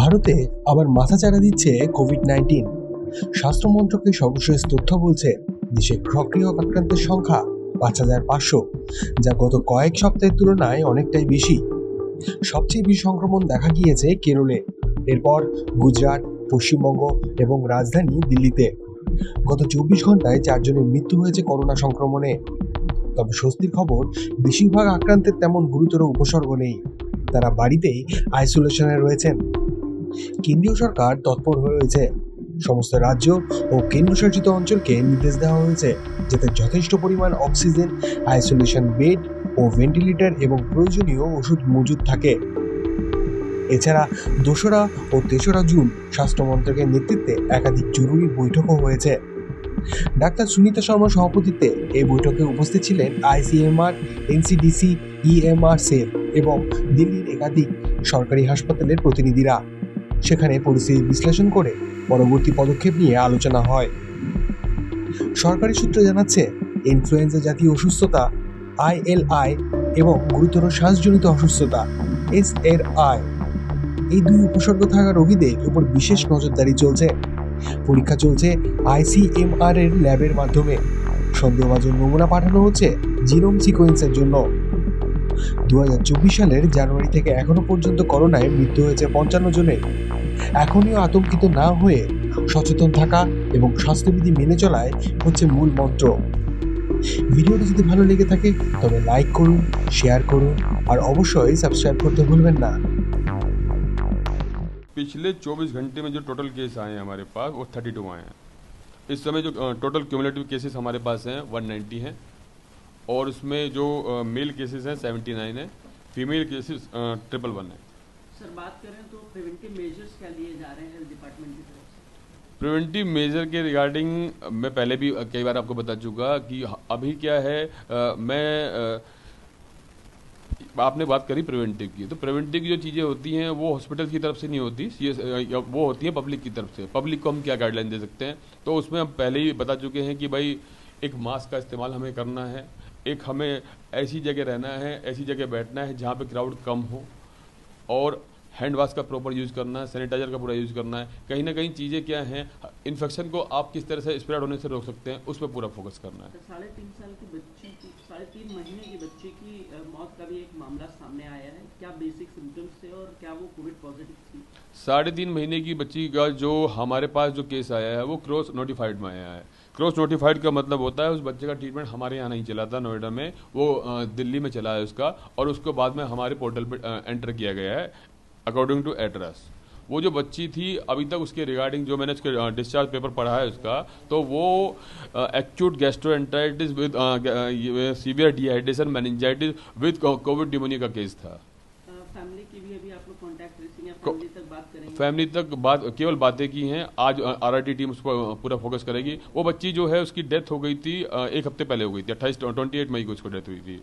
ভারতে আবার মাথাচাড়া দিচ্ছে কোভিড নাইন্টিন। স্বাস্থ্য মন্ত্রকের সর্বশেষ তথ্য বলছে, দেশে সক্রিয় আক্রান্তের সংখ্যা পাঁচ হাজার পাঁচশো, যা গত কয়েক সপ্তাহের তুলনায় অনেকটাই বেশি। সবচেয়ে বেশি সংক্রমণ দেখা গিয়েছে কেরলে, এরপর গুজরাট, পশ্চিমবঙ্গ এবং রাজধানী দিল্লিতে। গত চব্বিশ ঘন্টায় চারজনের মৃত্যু হয়েছে করোনা সংক্রমণে। তবে স্বস্তির খবর, বেশিরভাগ আক্রান্তের তেমন গুরুতর উপসর্গ নেই। তারা বাড়িতেই আইসোলেশনে রয়েছেন। কেন্দ্রীয় সরকার তৎপর হয়ে রয়েছে। সমস্ত রাজ্য ও কেন্দ্রশাসিত অঞ্চলকে নির্দেশ দেওয়া হয়েছে যাতে যথেষ্ট পরিমাণ অক্সিজেন, আইসোলেশন বেড ও ভেন্টিলেটর এবং প্রয়োজনীয় ওষুধ মজুদ থাকে। এছাড়া দোসরা ও তেসরা জুন স্বাস্থ্য মন্ত্রকের নেতৃত্বে একাধিক জরুরি বৈঠকও হয়েছে। ডাক্তার সুনীতা শর্মার সভাপতিত্বে এই বৈঠকে উপস্থিত ছিলেন আইসিএমআর, এনসিডিসি ইএমআর সেল এবং দিল্লির একাধিক সরকারি হাসপাতালের প্রতিনিধিরা। সেখানে পরিস্থিতি বিশ্লেষণ করে পরবর্তী পদক্ষেপ নিয়ে আলোচনা হয়। সরকারি সূত্র জানাচ্ছে, ইনফ্লুয়েঞ্জা জাতীয় অসুস্থতা আইএলআই এবং গুরুতর শ্বাসজনিত অসুস্থতা, এস এর আই এই দুই উপসর্গ থাকা রোগীদের উপর বিশেষ নজরদারি চলছে। পরীক্ষা চলছে আইসিএমআর এর ল্যাবের মাধ্যমে। সন্দেহভাজন নমুনা পাঠানো হচ্ছে জিনোম সিকোয়েন্সের জন্য। দু সালের জানুয়ারি থেকে এখনো পর্যন্ত করোনায় মৃত্যু হয়েছে পঞ্চান্ন জনের এখনই আতঙ্কিত না হয়ে সচেতন থাকা এবং স্বাস্থ্যবিধি মেনে চলায় হচ্ছে মূল মন্ত্র ভিডিওটি যদি ভালো লেগে থাকে তবে লাইক করুন শেয়ার করুন আর অবশ্যই সাবস্ক্রাইব করতে ভুলবেন না पिछले 24 घंटे में जो टोटल केस आए हैं हमारे पास वो 32 आए हैं इस समय जो टोटल क्यूमुलेटिव केसेस हमारे पास हैं 190 हैं और उसमें जो मेल केसेस हैं सेवेंटी नाइन है फीमेल केसेस ट्रिपल वन है. सर बात करें तो प्रिवेंटिव मेजर्स क्या लिए जा रहे हैं हेल्थ डिपार्टमेंट की तरफ़ से? प्रिवेंटिव मेजर के रिगार्डिंग मैं पहले भी कई बार आपको बता चुका कि अभी क्या है अ, मैं अ, आपने बात करी प्रिवेंटिव की तो प्रिवेंटिव की जो चीज़ें होती हैं वो हॉस्पिटल की तरफ़ से नहीं होती या वो होती हैं पब्लिक की तरफ़ से। पब्लिक को हम क्या गाइडलाइन दे सकते हैं? तो उसमें हम पहले ही बता चुके हैं कि भाई एक मास्क का इस्तेमाल हमें करना है एक हमें ऐसी जगह रहना है ऐसी जगह बैठना है जहाँ पे क्राउड कम हो और हैंड वॉश का प्रॉपर यूज़ करना है सैनिटाइजर का पूरा यूज़ करना है। कहीं ना कहीं चीज़ें क्या हैं इन्फेक्शन को आप किस तरह से स्प्रेड होने से रोक सकते हैं उस पर पूरा फोकस करना है। तो साढ़े तीन साल की बच्ची की साढ़े तीन महीने की बच्ची की मौत का भी एक मामला सामने आया है। क्या बेसिक सिम्टम्स थे और क्या वो कोविड पॉजिटिव थी? साढ़े तीन महीने की बच्ची का जो हमारे पास जो केस आया है वो क्रॉस नोटिफाइड में आया है। क्रॉस नोटिफाइड का मतलब होता है उस बच्चे का ट्रीटमेंट हमारे यहाँ नहीं चला था, नोएडा में। वो दिल्ली में चला है उसका और उसको बाद में हमारे पोर्टल पर एंटर किया गया है अकॉर्डिंग टू एड्रेस वो जो बच्ची थी, अभी तक उसके रिगार्डिंग जो मैंने उसके डिस्चार्ज पेपर पढ़ा है उसका तो वो acute gastroenteritis with severe dehydration meningitis with COVID pneumonia का केस था। फैमिली की भी अभी आप लोग कॉन्टैक्ट ट्रेसिंग या फैमिली तक बात करेंगे। फैमिली तक बात केवल बातें की हैं। आज आरआरटी टीम उस पर पूरा फोकस करेगी। वो बच्ची जो है उसकी डेथ हो गई थी एक हफ़्ते पहले हो गई थी अट्ठाईस ट्वेंटी एट मई को उसको डेथ हुई थी।